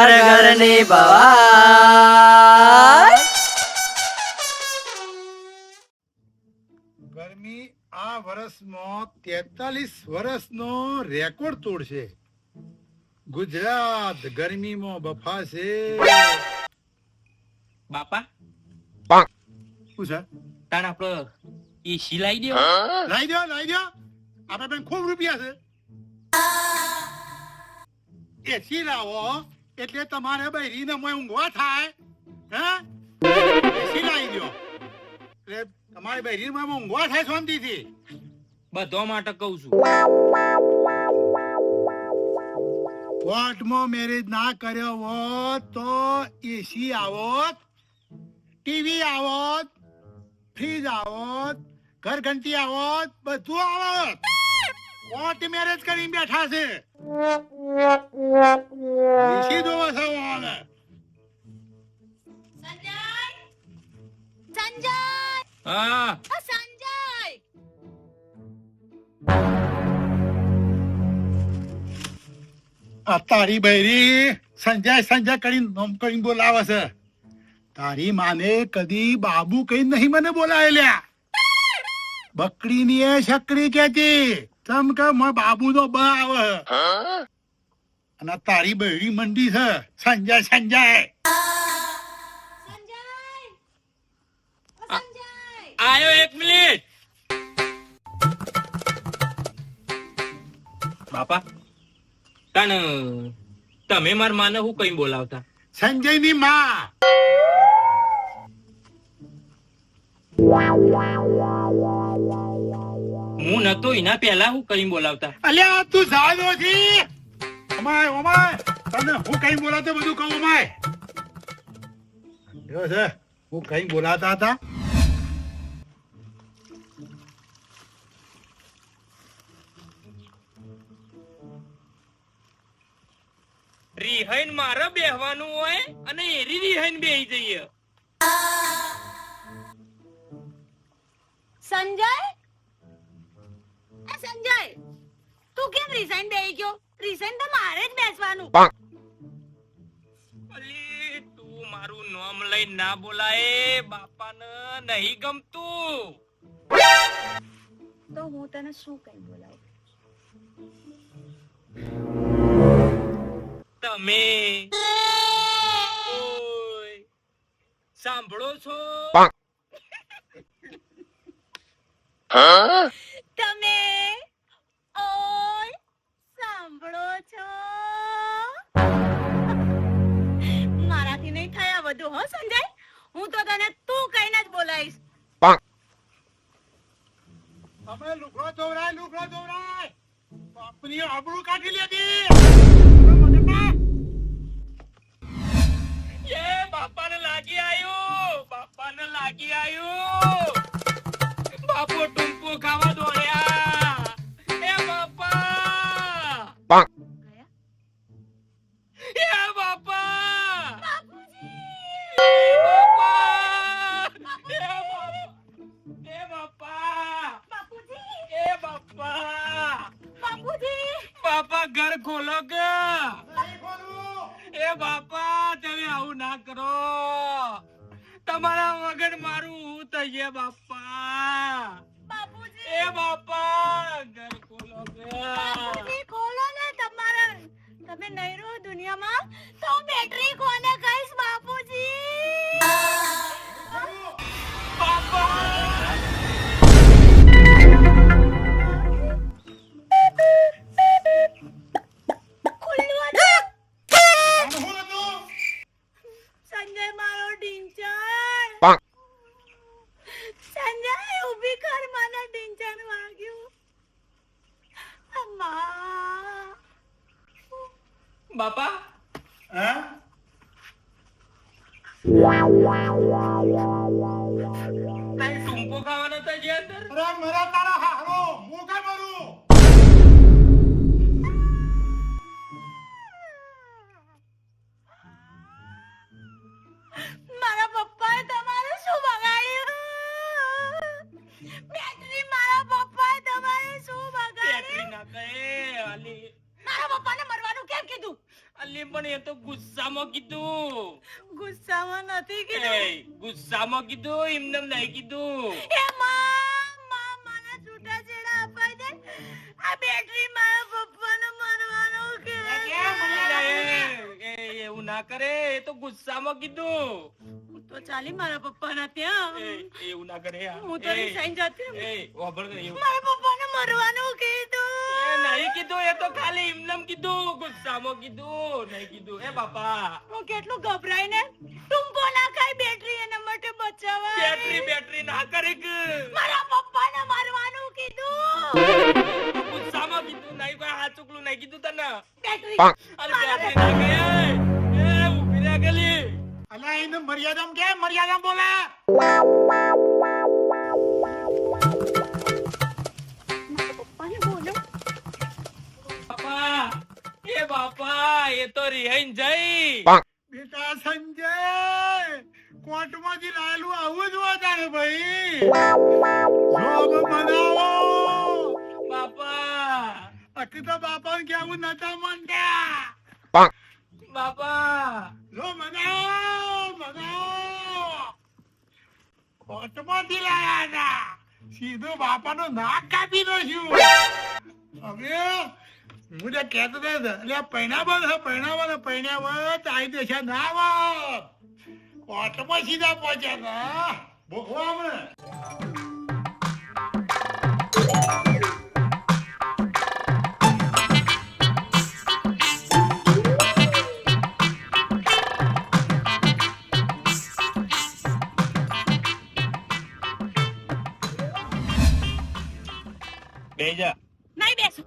ઘર ઘરની ભવાય ગરમી આ વર્ષમાં તેતાલીસ વર્ષનો રેકોર્ડ તોડશે. ગુજરાત ગરમીમાં બફાશે. બાપા? શું છે? તાણ આપણો ઈ સિલાઈ દો લાઈ દો લાઈ દો આપણે બેન ખૂબ રૂપિયા છે. એસી લાવો એટલે તમારે બૈરીને મોય ઊંઘવા થાય હે? એસી લાવી દો એટલે તમારી બૈરીને મોય ઊંઘવા થાય શાંતિથી. બધો માટે કઉ છું. કોર્ટમાં મેરેજ ના કર્યો હોત તો એસી આવોત ટીવી આવોત ફ્રીજ આવોત ઘર ઘંટી આવોત બધું આવોત. કોર્ટ મેરેજ કરીને બેઠા છે એસી જોવા છે વાળા. સંજય સંજય હા સંજય આ તારી બૈરી સંજય સંજય કરીને નોમ કરીને બોલાવે છે તારી માને કદી બાબુ કઈ નહીં મને બોલાવે લ્યા બકરી ની એ છકરી કેતી તમ કે મારા બાબુ તો બ આવે. અને તારી બૈરી મંડી છે સંજય સંજય. સંજય! સંજય! આયો એક મિનિટ. બાપા તણ તમે માર માને હું કઈ બોલાવતા? સંજયની માં. નતો એના પહેલા હું કઈ બોલાવતા. અલ્યા તું જાજો છી ઓમાય ઓમાય તને હું કઈ બોલાતો બધું કહું ઓમાય જો છે હું કઈ બોલાતા હતા. રિહાઈન મારે બેહવાનું હોય અને એરી રિહાઈન બેહી જઈએ. સંજય? રિઝાઇન બેહી ગયો. રિઝાઇન તો મારે જ બેસવાનું. અલી તું મારું નામ લઈ ના બોલાય. બાપાને નહીં ગમતું. તો હું તને શું કઈ બોલાવું? તમે સાંભળો છો? તમે ઓય સાંભળો છો? મારાથી નહીં થાય આ બધું હો સંજય? હું તો તને તું કહીને જ બોલાવીશ. અમે લુગડો ધોવરાય લુગડો ધોવરાય બાપની આબરૂ કાઢી લીધી એ બાપાને લાગી આયો બાપાને લાગી આયો. બાપો ટુંપો ખાવા બાપા Ya બાપા એ બાપા એ બાપા એ બાપા એ બાપા બાપા ઘર ખોલો કે એ બાપા તમે આવું ના કરો. તમારા વગર મારું હું થઈએ બાપા? એ તો ગુસ્સામાં કીધું. ગુસ્સામાં નથી કીધું? ગુસ્સામાં કીધું એમને નહીં કીધું. એ માં માં મને છૂટાછેડા અપાઈ દે. આ બેટરી મારા પપ્પાને મરવાનું કે. એ, એ, એવું ના કરે એ તો ગુસ્સામાં કીધું. હું તો ચાલી મારા પપ્પાના ત્યાં. એવું ના કરે હું તો એ, રિસાઈ એ, વાપર મારા પપ્પાને મરવાનું કીધું નહીં કીધું એ તો ખાલી એમનેમ કીધું ગુસ્સામાં કીધું નહીં કીધું. એ બાપા. હું કેટલું ગભરાય ને તું ના ખાય બેટરી એના માટે બચાવવા બેટરી બેટરી ના કરે મારા પપ્પાને મારવાનું કીધું. ગુસ્સામાં કીધું નહીં કોઈ હાથ ચૂકલું નહીં કીધું તને. બેટરી અરે બેટરી ના ગઈ એ. ઊભી રહે ગલી. અલા એને મર્યાદામ કે મર્યાદામ બોલે? એ બાપા એ તો રિહાઈન જઈ. બેટા સંજય કોર્ટમાંથી લાયેલું આવું જ વાતાને ભાઈ. જોબ બનાવો. બાપા. અકી તો બાપાને કેવું નતા માનતા બાપા. જો બનાવો બનાવો. કોર્ટમાંથી લાયા હતા. સીધો બાપાનો નાક કાપી નાખ્યું. હવે હું જે કહેતો હતો ને, એટલે પૈણાવન હે પૈણાવન હે પૈણાવન તાઈ દેશા ના આવત કોર્ટમાં સીધા પહોંચ્યા હતા ભોગવામાં બેહી જા નહીં બેસું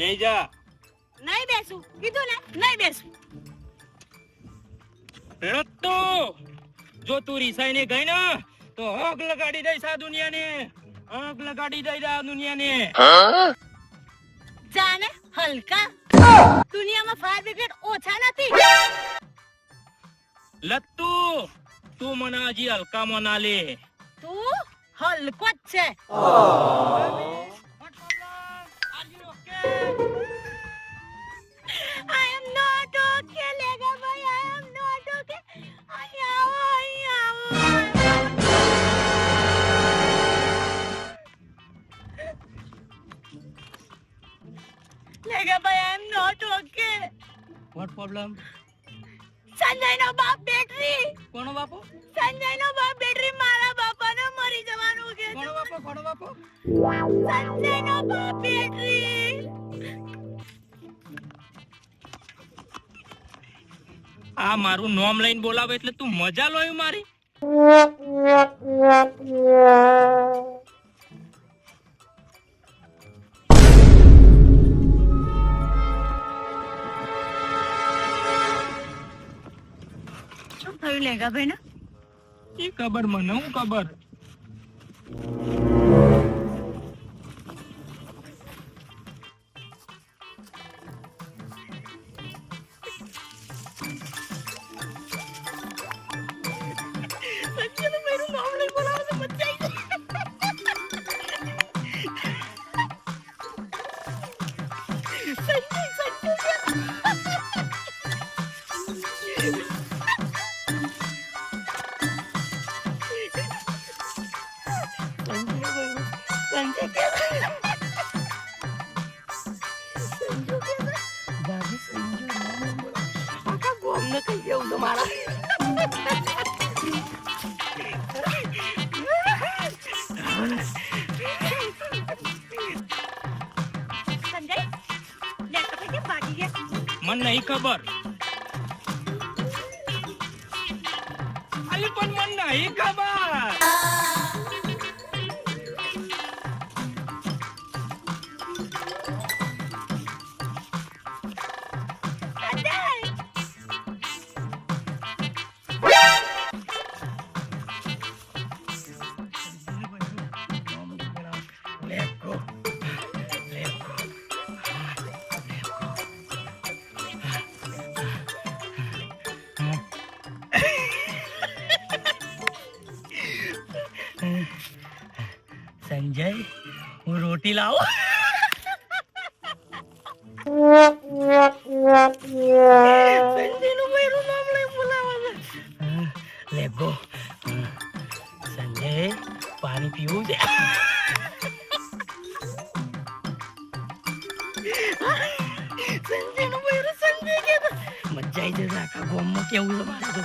જા નહીં બેસું. કીધું ને? નહીં બેસું. રત્તો જો તું રિસાઈ ને ગઈ ને તો આગ લગાડી દઈશ આ દુનિયાને. આગ લગાડી દઈ આ દુનિયાને. જાને હલકા. દુનિયામાં ફાયર બ્રિગેડ ઓછા નથી. લત્તુ તું મને હજી હલકામાં ના લે. તું હલકો જ છે. Not okay. What problem? Sanjay નો બાપ બેટરી. કોનો બાપો? સંજયનો બાપ બેટરી મારા બાપાને મરી જવાનું કે કોનો બાપો? કોનો બાપો? સંજયનો બાપ બેટરી. આ મારું નોમ લઈને બોલાવે એટલે તું મજા લોય મારી? લેગા ભાઈ એ ખબર મને હું ખબર? કહી દેવું તો મારા સંજય લેપટોપ કેમ ભાગી ગયા મને નહીં ખબર અલી પણ મને નહીં ખબર રોટી લાવો સંજયનું મારું નામ લઈ બોલાવે છે. હા, સંજય પાણી પીવું છે સંજયનું મારું સંજય કહેતો. મજા આવી જશે આખા ગોમમાં કેવું છે મારે તો.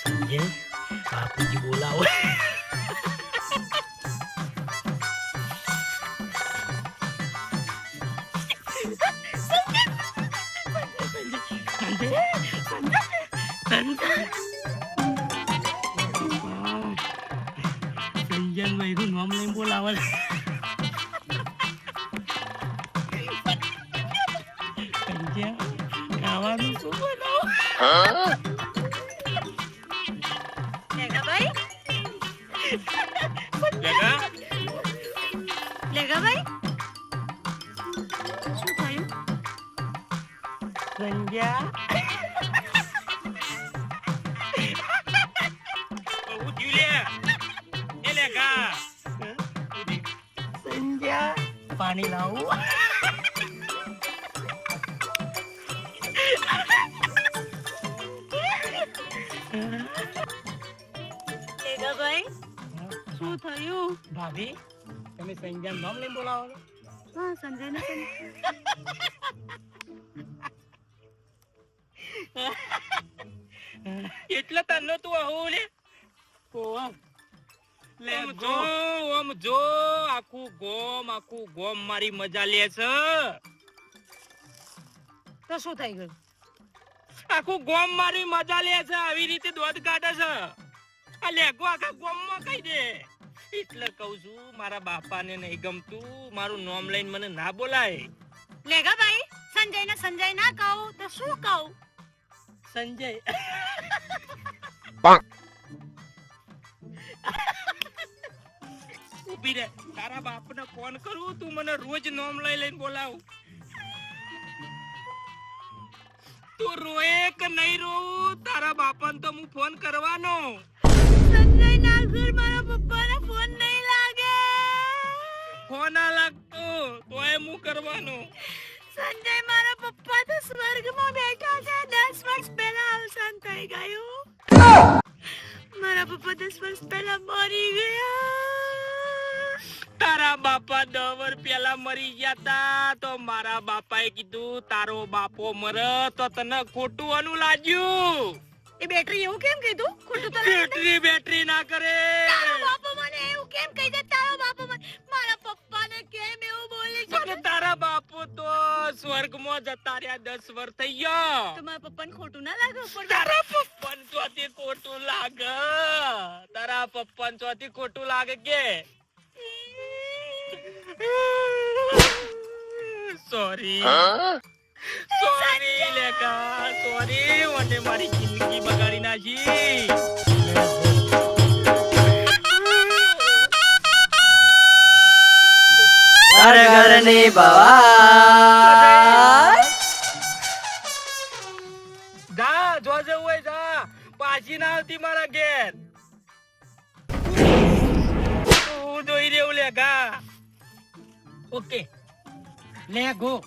સંજય સંજય ખાવાનું શું બનાવો લેગાભાઈ જગા લેગાભાઈ શું થયું સંજ્યા બહુ જીવલે એ લે ગા સંજ્યા પાણી લાવું લેગાભાઈ શું થયું? ભાભી તમે સંજ્યા નામ લઈને બોલાવો હા સંજય ને એટલે તને તું આવું લે? ઓમ જો ઓમ જો આખું ગોમ આખું ગોમ મારી મજા લે છે. તો શું થઈ ગયું? આખું ગોમ મારી મજા લે છે આવી રીતે દોધ કાઢે છે. આ લેગો આખા ગોમમાં કહી દે. એટલે કઉ છું મારા બાપાને નહીં ગમતું મારું નામ લઈને મને ના બોલાય. લેગા ભાઈ સંજય ને સંજય ના કહું તો શું કહું? સંજય. ઊભી રે તારા બાપને ફોન કરું તું મને રોજ નામ લઈ લઈને બોલાવ. તું રોએ કે નહીં રોવું? તારા બાપાને તો હું ફોન કરવાનો. સંજય ના મારા પપ્પાને ફોન નહીં લાગે. ફોન આ લાગતો તોય હું કરવાનો. સંજય મારા પપ્પા તો સ્વર્ગમાં બેઠા છે. દસ વર્ષ પહેલા અવસાન થઈ ગયું. મારા પપ્પા દસ વર્ષ પહેલા મરી ગયા. તારા બાપા દસ વર્ષ પેલા મરી ગયા તા તો મારા બાપાએ કીધું તારો બાપો મર તો તને ખોટું અનુ લાગ્યું એ બેટરી એવું કેમ કીધું? ખોટું તો બેટરી બેટરી ના કરે. તારો બાપો મને એવું કેમ કહી દે? તારો બાપો મારા પપ્પાને કેમ એવું બોલી છે? તારા બાપો તો સ્વર્ગમાં જતા રહ્યા દસ વર્ષ થઈ ગયો. તો મારા પપ્પાને ખોટું ના લાગે પણ તારા પપ્પા ચોથી ખોટું લાગે. તારા પપ્પા ચોથી ખોટું લાગે કે? સોરી સોરી લેકા સોરી મને મારી જિંદગી બગાડી નાખી ઘર ઘરની બવાય હું